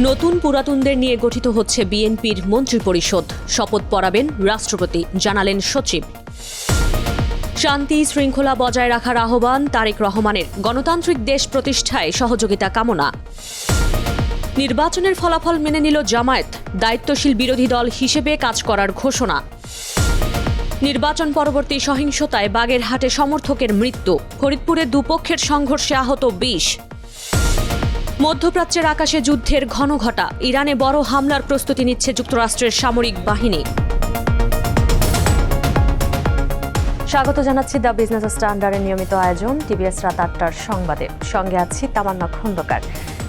নতুন পুরাতনদের নিয়ে গঠিত হচ্ছে বিএনপির মন্ত্রিপরিষদ। শপথ পড়াবেন রাষ্ট্রপতি, জানালেন সচিব। শান্তি শৃঙ্খলা বজায় রাখার আহ্বান তারেক রহমানের। গণতান্ত্রিক দেশ প্রতিষ্ঠায় সহযোগিতা কামনা। নির্বাচনের ফলাফল মেনে নিল জামায়াত। দায়িত্বশীল বিরোধী দল হিসেবে কাজ করার ঘোষণা। নির্বাচন পরবর্তী সহিংসতায় বাগেরহাটে সমর্থকের মৃত্যু। ফরিদপুরে দুপক্ষের সংঘর্ষে আহত বিশ। মধ্যপ্রাচ্যের আকাশে যুদ্ধের ঘন ঘটা ইরানে বড় হামলার প্রস্তুতি নিচ্ছে যুক্তরাষ্ট্রের সামরিক বাহিনী। স্বাগত জানাচ্ছি দ্য বিজনেস স্ট্যান্ডার্ডের নিয়মিত আয়োজন, টিভিএস রাত আটটার সংবাদে। সঙ্গে আছি তামান্না খন্দকার।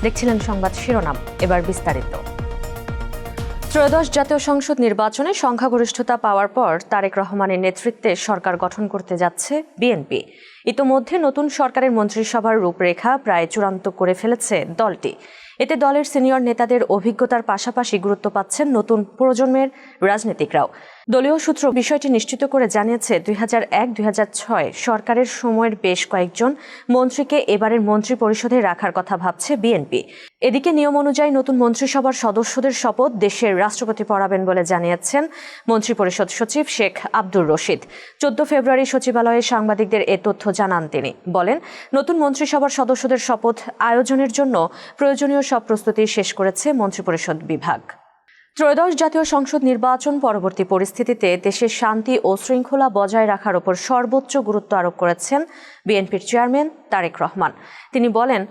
দেখছিলেন সংবাদ শিরোনাম, এবার বিস্তারিত। ত্রয়োদশ জাতীয় সংসদ নির্বাচনে সংখ্যাগরিষ্ঠতা পাওয়ার পর তারেক রহমানের নেতৃত্বে সরকার গঠন করতে যাচ্ছে বিএনপি। ইতোমধ্যে নতুন সরকারের মন্ত্রিসভার রূপরেখা প্রায় চূড়ান্ত করে ফেলেছে দলটি। এতে দলের সিনিয়র নেতাদের অভিজ্ঞতার পাশাপাশি গুরুত্ব পাচ্ছেন নতুন প্রজন্মের রাজনীতিকরাও। দলীয় সূত্র বিষয়টি নিশ্চিত করে জানিয়েছে, দুই হাজার এক, দুই হাজার ছয় সরকারের সময়ের বেশ কয়েকজন মন্ত্রীকে এবারের মন্ত্রী পরিষদে রাখার কথা ভাবছে বিএনপি। এদিকে নিয়ম অনুযায়ী নতুন মন্ত্রিসভার সদস্যদের শপথ দেশের রাষ্ট্রপতি পড়াবেন বলে জানিয়েছেন মন্ত্রিপরিষদ সচিব শেখ আব্দুর রশিদ। চোদ্দ ফেব্রুয়ারি সচিবালয়ে সাংবাদিকদের এ তথ্য জানান তিনি। বলেন, নতুন মন্ত্রিসভার সদস্যদের শপথ আয়োজনের জন্য প্রয়োজনীয় সব প্রস্তুতি শেষ করেছে মন্ত্রিপরিষদ বিভাগ। ত্রয়োদশ জাতীয় সংসদ নির্বাচন পরবর্তী পরিস্থিতিতে দেশের শান্তি ও শৃঙ্খলা বজায় রাখার ওপর সর্বোচ্চ গুরুত্ব আরোপ করেছেন বিএনপির চেয়ারম্যান তারেক রহমান। তিনি বলেন,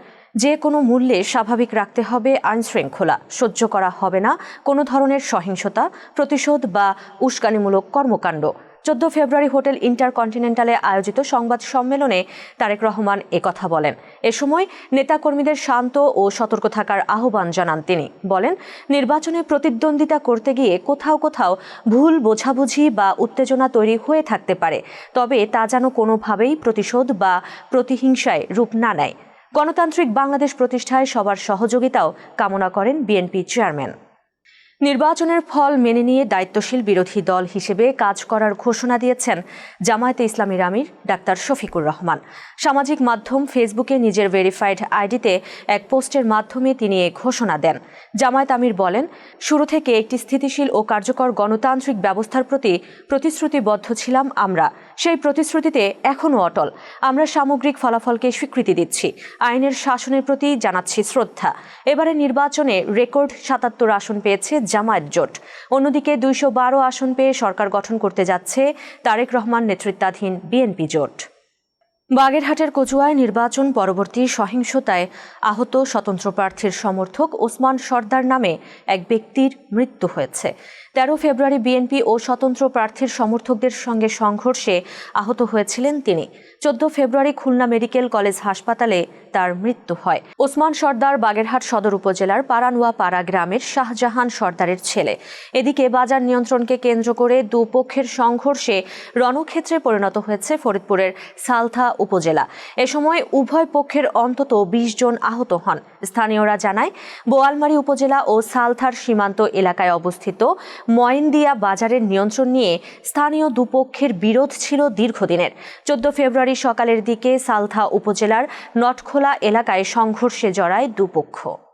যে কোনো মূল্যে স্বাভাবিক রাখতে হবে আইন শৃঙ্খলা, সহ্য করা হবে না, কোনো ধরনের সহিংসতা, প্রতিশোধ বা উস্কানিমূলক কর্মকাণ্ড। চোদ্দ ফেব্রুয়ারি হোটেল ইন্টারকন্টিনেন্টালে আয়োজিত সংবাদ সম্মেলনে তারেক রহমান একথা বলেন। এ সময় নেতাকর্মীদের শান্ত ও সতর্ক থাকার আহ্বান জানান তিনি। বলেন, নির্বাচনে প্রতিদ্বন্দ্বিতা করতে গিয়ে কোথাও কোথাও ভুল বোঝাবুঝি বা উত্তেজনা তৈরি হয়ে থাকতে পারে। তবে তা যেন কোনোভাবেই প্রতিশোধ বা প্রতিহিংসায় রূপ না নেয়। গণতান্ত্রিক বাংলাদেশ প্রতিষ্ঠায় সবার সহযোগিতাও কামনা করেন বিএনপি চেয়ারম্যান। নির্বাচনের ফল মেনে নিয়ে দায়িত্বশীল বিরোধী দল হিসেবে কাজ করার ঘোষণা দিয়েছেন জামায়াতে ইসলামীর আমির ডাক্তার শফিকুর রহমান। সামাজিক মাধ্যম ফেসবুকে নিজের ভেরিফাইড আইডিতে এক পোস্টের মাধ্যমে তিনি এ ঘোষণা দেন। জামায়াত আমির বলেন, শুরু থেকে একটি স্থিতিশীল ও কার্যকর গণতান্ত্রিক ব্যবস্থার প্রতি প্রতিশ্রুতিবদ্ধ ছিলাম আমরা। সেই প্রতিশ্রুতিতে এখনও অটল। আমরা সামগ্রিক ফলাফলকে স্বীকৃতি দিচ্ছি। আইনের শাসনের প্রতি জানাচ্ছি শ্রদ্ধা। এবারে নির্বাচনে রেকর্ড সাতাত্তর আসন পেয়েছে জামায়াত জোট। অন্যদিকে দুইশো বারো আসন পেয়ে সরকার গঠন করতে যাচ্ছে তারেক রহমান নেতৃত্বাধীন বিএনপি জোট। বাগেরহাটের কচুয়ায় নির্বাচন পরবর্তী সহিংসতায় আহত স্বতন্ত্র প্রার্থীর সমর্থক ওসমান সর্দার নামে এক ব্যক্তির মৃত্যু হয়েছে। তেরো ফেব্রুয়ারি বিএনপি ও স্বতন্ত্র প্রার্থীর সমর্থকদের সঙ্গে সংঘর্ষে আহত হয়েছিলেন তিনি। চোদ্দ ফেব্রুয়ারি খুলনা মেডিকেল কলেজ হাসপাতালে তার মৃত্যু হয়। ওসমান সর্দার বাগেরহাট সদর উপজেলার পারানুয়া পাড়া গ্রামের শাহজাহান সর্দারের ছেলে। এদিকে বাজার নিয়ন্ত্রণকে কেন্দ্র করে দুপক্ষের সংঘর্ষে রণক্ষেত্রে পরিণত হয়েছে ফরিদপুরের সালথা উপজেলা। এ সময় উভয় পক্ষের অন্তত বিশ জন আহত হন। স্থানীয়রা জানায়, বোয়ালমারী উপজেলা ও সালথার সীমান্ত এলাকায় অবস্থিত ময়েনদিয়া বাজারের নিয়ন্ত্রণ নিয়ে স্থানীয় দুপক্ষের বিরোধ ছিল দীর্ঘদিনের। চোদ্দ ফেব্রুয়ারি সকালের দিকে সালথা উপজেলার নটখোলা এলাকায় সংঘর্ষে জড়ায় দুপক্ষ।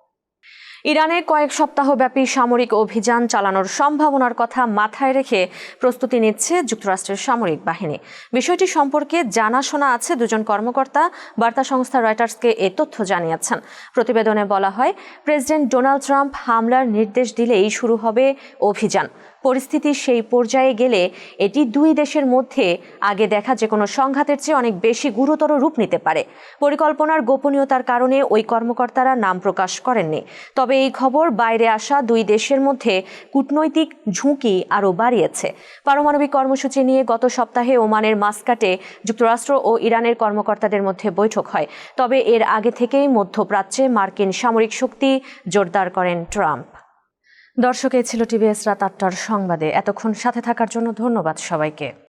ইরানে কয়েক সপ্তাহব্যাপী সামরিক অভিযান চালানোর সম্ভাবনার কথা মাথায় রেখে প্রস্তুতি নিচ্ছে যুক্তরাষ্ট্রের সামরিক বাহিনী। বিষয়টি সম্পর্কে জানাশোনা আছে দুজন কর্মকর্তা, বার্তা সংস্থা রয়টার্সকে এ তথ্য জানিয়েছেন। প্রতিবেদনে বলা হয়, প্রেসিডেন্ট ডোনাল্ড ট্রাম্প হামলার নির্দেশ দিলেই শুরু হবে অভিযান। পরিস্থিতি সেই পর্যায়ে গেলে এটি দুই দেশের মধ্যে আগে দেখা যে কোনো সংঘাতের চেয়ে অনেক বেশি গুরুতর রূপ নিতে পারে। পরিকল্পনার গোপনীয়তার কারণে ওই কর্মকর্তারা নাম প্রকাশ করেননি। তবে এই খবর বাইরে আসা দুই দেশের মধ্যে কূটনৈতিক ঝুঁকি আরও বাড়িয়েছে। পারমাণবিক কর্মসূচি নিয়ে গত সপ্তাহে ওমানের মাস্কাটে যুক্তরাষ্ট্র ও ইরানের কর্মকর্তাদের মধ্যে বৈঠক হয়। তবে এর আগে থেকেই মধ্যপ্রাচ্যে মার্কিন সামরিক শক্তি জোরদার করেন ট্রাম্প। দর্শক ছিল টিভিএস রাত আটটার সংবাদে। এতক্ষণ সাথে থাকার জন্য ধন্যবাদ সবাইকে।